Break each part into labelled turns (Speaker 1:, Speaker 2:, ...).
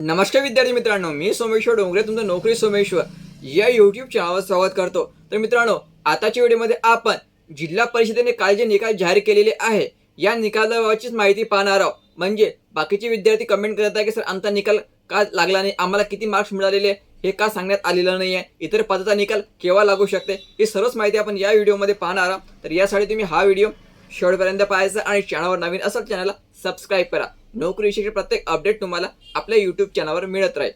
Speaker 1: नमस्कार विद्यार्थी मित्रांनो मी सोमेश्वर डोंगरे तुमचं नोकरी सोमेश्वर. या युट्यूब चॅनलवर स्वागत करतो. तर मित्रांनो आताच्या व्हिडिओमध्ये आपण जिल्हा परिषदेने काल जे निकाल जाहीर केलेले आहे. या निकालाबाबतचीच माहिती पाहणार आहोत. म्हणजे बाकीचे विद्यार्थी कमेंट करत आहे की सर आमचा निकाल का लागला नाही? आम्हाला किती मार्क्स मिळालेले? हे का सांगण्यात आलेलं नाही आहे इतर पदाचा निकाल केव्हा लागू शकते? ही सर्वच माहिती आपण या व्हिडिओमध्ये पाहणार आहोत. तर यासाठी तुम्ही हा व्हिडिओ शेवटपर्यंत पाहायचा आणि चॅनलवर नवीन असेल चॅनलला सबस्क्राईब करा. नोकरीविषयी प्रत्येक अपडेट तुम्हाला आपल्या यूट्यूब चॅनलवर मिळत राहील.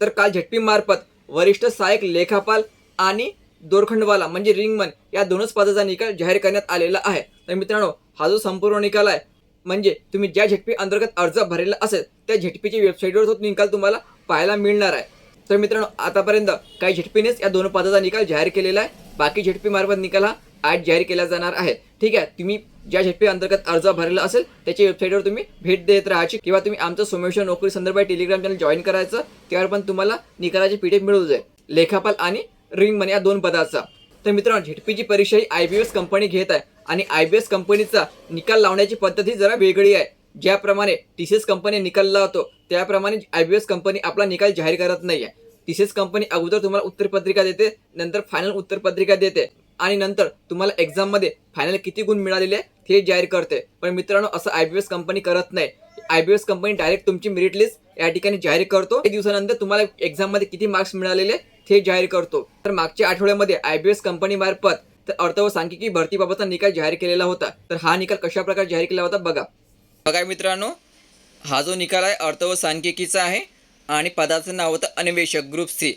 Speaker 1: तर काल झटपी मार्फत वरिष्ठ सहाय्यक लेखापाल आणि दोरखंडवाला म्हणजे रिंगमन या दोनच पदाचा निकाल जाहीर करण्यात आलेला आहे. तर मित्रांनो हा जो संपूर्ण निकाल आहे म्हणजे तुम्ही ज्या झटपी अंतर्गत अर्ज भरलेला असेल त्या झटपीची वेबसाईटवर तो निकाल तुम्हाला पाहायला मिळणार आहे. तर मित्रांनो आतापर्यंत काही झटपीनेच या दोन पदाचा निकाल जाहीर केलेला आहे. बाकी झटपी मार्फत निकाल हा आज जाहीर केला जाणार आहे. ठीक आहे तुम्ही ज्या झेडपी अंतर्गत अर्ज भरलेला असेल त्याच्या वेबसाईटवर तुम्ही भेट देत राहायची किंवा तुम्ही आमचं सोमेश्वर नोकरी संदर्भात टेलिग्राम चॅनल जॉईन करायचं त्यावर पण तुम्हाला निकालाची पीडीएफ मिळू जाईल. लेखापाल आणि रिंग मन या दोन पदाचा. तर मित्रांनो झेडपीची परीक्षा ही आय बी एस कंपनी घेत आहे आणि आय बी एस कंपनीचा निकाल लावण्याची पद्धत ही जरा वेगळी आहे. ज्याप्रमाणे टी सी एस कंपनी निकाल लावतो त्याप्रमाणे आय बी एस कंपनी आपला निकाल जाहीर करत नाही आहे टी सी एस कंपनी अगोदर तुम्हाला उत्तरपत्रिका देते नंतर फायनल उत्तरपत्रिका देते. आणि नंतर तुम्हाला एक्झाममध्ये फायनल किती गुण मिळालेले हे जाहीर करते. पण मित्रांनो असं आय बी एस कंपनी करत नाही. I B S company direct तुमची मेरिट लिस्ट या ठिकाणी जाहीर करतो. एक दिवसानंतर तुम्हाला एक्झाममध्ये किती मार्क्स मिळालेले हे जाहीर करतो. तर मागच्या आठवड्यामध्ये आय बी एस कंपनी मार्फत तर अर्थ व सांख्यिकी भरतीबाबतचा निकाल जाहीर केलेला होता. तर हा निकाल कशा प्रकारे जाहीर केला होता बघा. बघा मित्रांनो हा जो निकाल आहे अर्थ व सांख्यिकीचा आहे आणि पदाचं नाव होतं अन्वेषक ग्रुप सी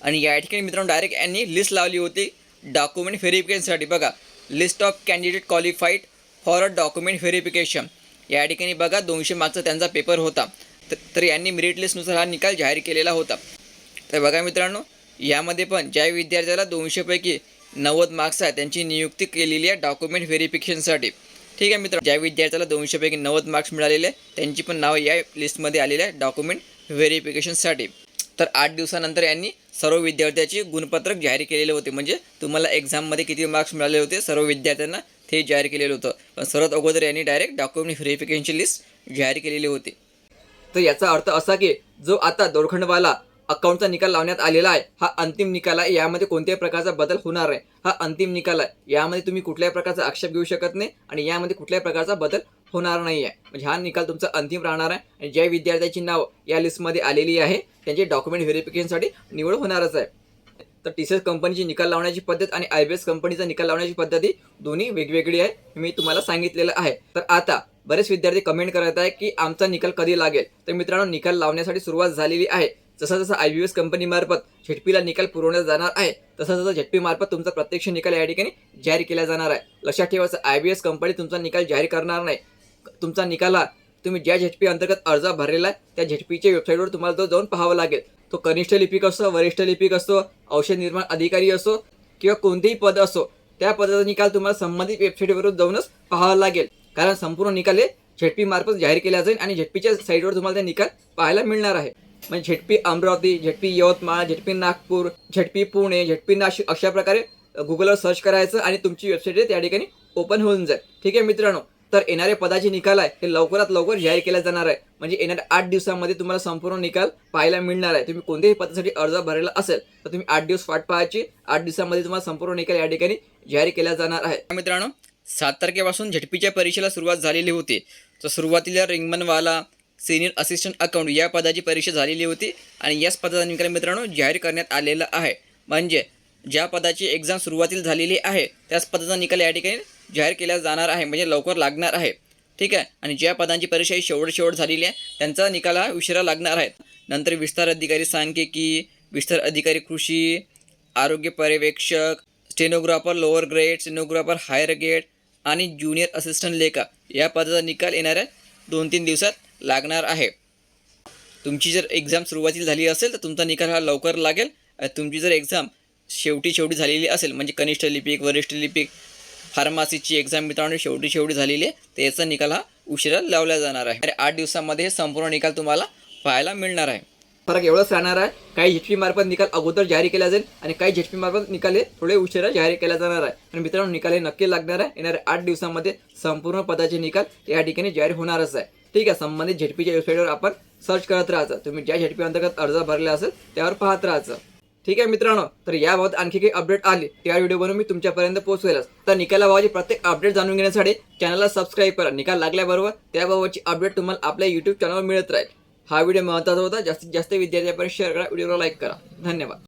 Speaker 1: आणि या ठिकाणी मित्रांनो डायरेक्ट यांनी लिस्ट लावली होती. डॉक्युमेंट व्हेरिफिकेशनसाठी बघा. List of candidate qualified for a document verification या ठिकाणी बघा दोनशे मार्कचा त्यांचा पेपर होता. तर तर यांनी मेरिट लिस्टनुसार हा निकाल जाहीर केलेला होता. तर बघा मित्रांनो यामध्ये पण ज्या विद्यार्थ्याला दोनशेपैकी नव्वद मार्क्स आहेत त्यांची नियुक्ती केलेली आहे डॉक्युमेंट व्हेरिफिकेशनसाठी ठीक आहे मित्र ज्या विद्यार्थ्याला दोनशेपैकी नव्वद मार्क्स मिळालेले त्यांची पण नावं या लिस्टमध्ये आलेली आहे डॉक्युमेंट व्हेरिफिकेशनसाठी तर आठ दिवसानंतर यांनी सर्व विद्यार्थ्याची गुणपत्रक जाहीर केलेले होते. म्हणजे तुम्हाला एक्झाममध्ये किती मार्क्स मिळाले होते सर्व विद्यार्थ्यांना ते जाहीर केलेलं होतं. पण सर्वात अगोदर यांनी डायरेक्ट डॉक्युमेंट व्हेरिफिकेशनची लिस्ट जाहीर केलेली होती. तर याचा अर्थ असा की जो आता दोरखंडवाला अकाउंटचा निकाल लावण्यात आलेला आहे हा अंतिम निकाल आहे. यामध्ये कोणत्याही प्रकारचा बदल होणार आहे हा अंतिम निकाल आहे. यामध्ये तुम्ही कुठल्याही प्रकारचा आक्षेप घेऊ शकत नाही आणि यामध्ये कुठल्याही प्रकारचा बदल होणार नाही आहे म्हणजे हा निकाल तुमचा अंतिम राहणार आहे. आणि ज्या विद्यार्थ्याची नाव या लिस्टमध्ये आलेली आहे त्यांचे डॉक्युमेंट व्हेरिफिकेशनसाठी निवड होणारच आहे. तर टी सी एस कंपनीची निकाल लावण्याची पद्धत आणि आय बी एस कंपनीचा निकाल लावण्याची पद्धती दोन्ही वेगवेगळी आहे हे मी तुम्हाला सांगितलेलं आहे. तर आता बरेच विद्यार्थी कमेंट करत आहे की आमचा निकाल कधी लागेल? तर मित्रांनो निकाल लावण्यासाठी सुरुवात झालेली आहे. जसं जसं आय बी एस कंपनीमार्फत झेडपीला निकाल पुरवण्यात जाणार आहे तसं जसं झेडपीमार्फत तुमचा प्रत्यक्ष निकाल या ठिकाणी जाहीर केला जाणार आहे. लक्षात ठेवायचं आय बी एस कंपनी तुमचा निकाल जाहीर करणार नाही. तुमचा निकाल तुम्ही ज्या झेडपी अंतर्गत अर्ज भरलेला आहे त्या झेडपीच्या वेबसाईटवर तुम्हाला तो जाऊन पाहावा लागेल. तो कनिष्ठ लिपिक असो वरिष्ठ लिपिक असो औषध निर्माण अधिकारी असो किंवा कोणतेही पद असो त्या पदाचा निकाल तुम्हाला संबंधित वेबसाईटवरून जाऊनच पाहावा लागेल. कारण संपूर्ण निकाल हे झेडपी मार्फत जाहीर केला जाईल आणि झेडपीच्या साईटवर तुम्हाला ते निकाल पाहायला मिळणार आहे. म्हणजे ZP Amravati ZP Yavatmal ZP Nagpur ZP Pune ZP Nashik अशा प्रकारे गुगलवर सर्च करायचं आणि तुमची वेबसाईट आहे त्या ठिकाणी ओपन होऊन जाईल. ठीक आहे मित्रांनो? तर येणारे पदाचे निकाल आहे हे लवकरात लवकर जाहीर केला जाणार आहे. म्हणजे येणाऱ्या आठ दिवसामध्ये तुम्हाला संपूर्ण निकाल पाहायला मिळणार आहे. तुम्ही कोणत्याही पदासाठी अर्ज भरलेला असेल तर तुम्ही आठ दिवस वाट पाहायची. आठ दिवसामध्ये तुम्हाला संपूर्ण निकाल या ठिकाणी जाहीर केला जाणार आहे. मित्रांनो सात तारखेपासून झटपीच्या परीक्षेला सुरुवात झालेली होती. तर सुरुवातीला रिंगमनवाला सिनियर असिस्टंट अकाउंट या पदाची परीक्षा झालेली होती. आणि याच पदाचा निकाल मित्रांनो जाहीर करण्यात आलेला आहे. म्हणजे ज्या पदाची एक्झाम सुरुवातीला झालेली आहे त्याच पदाचा निकाल या ठिकाणी जाहीर केला जाणार आहे म्हणजे लवकर लागणार आहे. ठीक आहे? आणि ज्या पदांची परीक्षा ही शेवट शेवट झालेली आहे त्यांचा निकाल हा उशिरा लागणार आहे. नंतर विस्तार अधिकारी सांख्यिकी विस्तार अधिकारी कृषी आरोग्य पर्यवेक्षक stenographer lower grade stenographer higher grade आणि ज्युनियर असिस्टंट लेखा या पदाचा निकाल येणाऱ्या दोन तीन दिवसात लागणार आहे. तुमची जर एक्झाम सुरुवातीला झाली असेल तर तुमचा निकाल हा लवकर लागेल. तुमची जर एक्झाम शेवटी शेवटी झालेली असेल म्हणजे कनिष्ठ लिपिक वरिष्ठ लिपिक फार्मसीची एक्झाम मित्रांनो शेवटी शेवटी झालेली आहे. तर याचा निकाल हा उशिरा लावला जाणार आहे. आणि आठ दिवसामध्ये हे संपूर्ण निकाल तुम्हाला पाहायला मिळणार आहे. फरक एवढंच राहणार आहे काही झेटपी मार्फत निकाल अगोदर जाहीर केला जाईल आणि काही झेटपी मार्फत निकाल हे थोडे उशिरा जाहीर केला जाणार आहे. आणि मित्रांनो निकाल हे नक्की लागणार आहे. येणाऱ्या आठ दिवसामध्ये संपूर्ण पदाचे निकाल या ठिकाणी जाहीर होणारच आहे. ठीक आहे संबंधित झेडपीच्या वेबसाईटवर आपण सर्च करत राहायचं. तुम्ही ज्या झेडपी अंतर्गत अर्ज भरला असेल त्यावर पाहत राहायचं. ठीक आहे मित्रांनो तर याबाबत आणखी काही अपडेट आले त्या व्हिडिओ बनवून मी तुमच्यापर्यंत पोहोचवेलच. तर निकालाबाबाची प्रत्येक अपडेट जाणून घेण्यासाठी चॅनलला सबस्क्राईब करा. निकाल लागल्याबरोबर त्याबाबतची अपडेट तुम्हाला आपल्या यूट्यूब चॅनलवर मिळत राहील. हा व्हिडिओ महत्त्वाचा होता. जास्तीत जास्त विद्यार्थ्यांपर्यंत शेअर करा. व्हिडिओला लाईक करा. धन्यवाद.